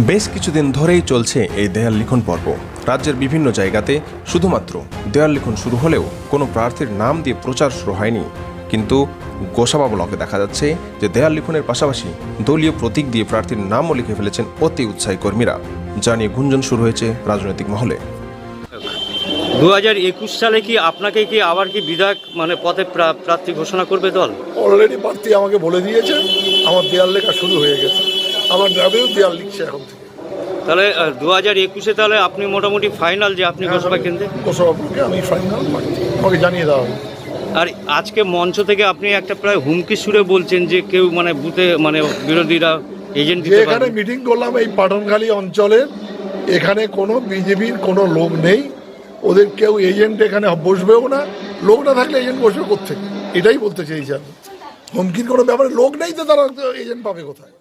বেশ কিছুদিন ধরেই চলছে এই দেয়াল লিখন পর্ব। রাজ্যের বিভিন্ন জায়গাতে শুধুমাত্র দেয়াল লিখন শুরু হলেও কোনো প্রার্থীর নাম দিয়ে প্রচার শুরু হয়নি। কিন্তু গোসাবা ব্লকে দেখা যাচ্ছে যে দেয়াল লিখনের পাশাপাশি দলীয় প্রতীক দিয়ে প্রার্থীর নামও লিখে ফেলেছেন অতি উৎসাহী কর্মীরা। যা নিয়ে গুঞ্জন শুরু হয়েছে রাজনৈতিক মহলে। দু হাজার একুশ সালে কি আপনাকে কি আবার কি বিধায়ক মানে পদে প্রা- প্রার্থী ঘোষণা করবে দল? অলরেডি প্রার্থী আমাকে বলে দিয়েছে আমার দেয়াল লেখা শুরু হয়ে গেছে। আমার গ্রামেও দেয়াল লিখছে এখন থেকে। তাহলে দু হাজার একুশে তাহলে আপনি মোটামুটি ফাইনাল যে আপনি ঘোষণা কেন্দ্রে কোসবাবুকে আমি ফাইনাল আমাকে জানিয়ে দেওয়া হবে। আর আজকে মঞ্চ থেকে আপনি একটা প্রায় হুমকি সুরে বলছেন যে কেউ মানে বুথে মানে বিরোধীরা এজেন্ট এখানে মিটিং করলাম এই পাটনখালী অঞ্চলের এখানে কোনো বিজেপির কোনো লোক নেই। ওদের কেউ এজেন্ট এখানে বসবেও না। লোক না থাকলে এজেন্ট বসবে কোথেকে এটাই বলতে চাইছি আমি। হুমকির কোনো ব্যাপারে লোক নেই তো তারা এজেন্ট পাবে কোথায়?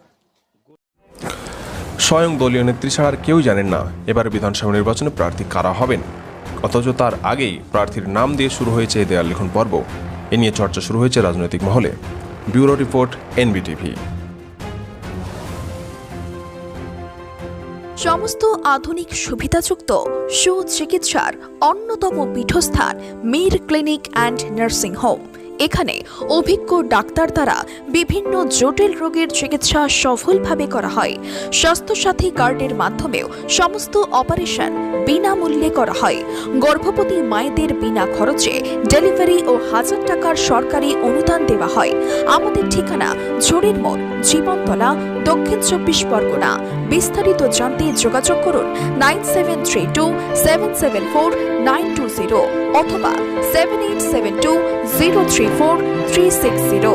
স্বয়ং দলীয় নেত্রী ছাড়া কেউ জানেন না। এবার বিধানসভা নির্বাচনে প্রার্থী কারা হবেন? অথচ তার আগেই প্রার্থীর নাম দিয়ে শুরু হয়েছে এই দেয়াল লিখন পর্ব। এ নিয়ে চর্চা শুরু হয়েছে রাজনৈতিক মহলে। Bureau report, NBTV. সমস্ত আধুনিক সুবিধাযুক্ত সুচিকিৎসার অন্যতম পীঠস্থান Mir clinic and nursing home. এখানে অভিজ্ঞ ডাক্তার দ্বারা বিভিন্ন জটিল রোগের চিকিৎসা সফলভাবে করা হয়। স্বাস্থ্যসাথী কার্ডের মাধ্যমেও সমস্ত অপারেশন বিনামূল্যে করা হয়। গর্ভবতী মায়েদের বিনা খরচে ডেলিভারি ও হাজার টাকার সরকারি অনুদান দেওয়া হয়। আমাদের ঠিকানা ঝুড়ির মোড়, জীবনতলা দক্ষিণ চব্বিশ পরগনা। বিস্তারিত জানতে যোগাযোগ করুন nine seven three two seven seven four nine two zero অথবা seven eight seven two zero three four three six zero.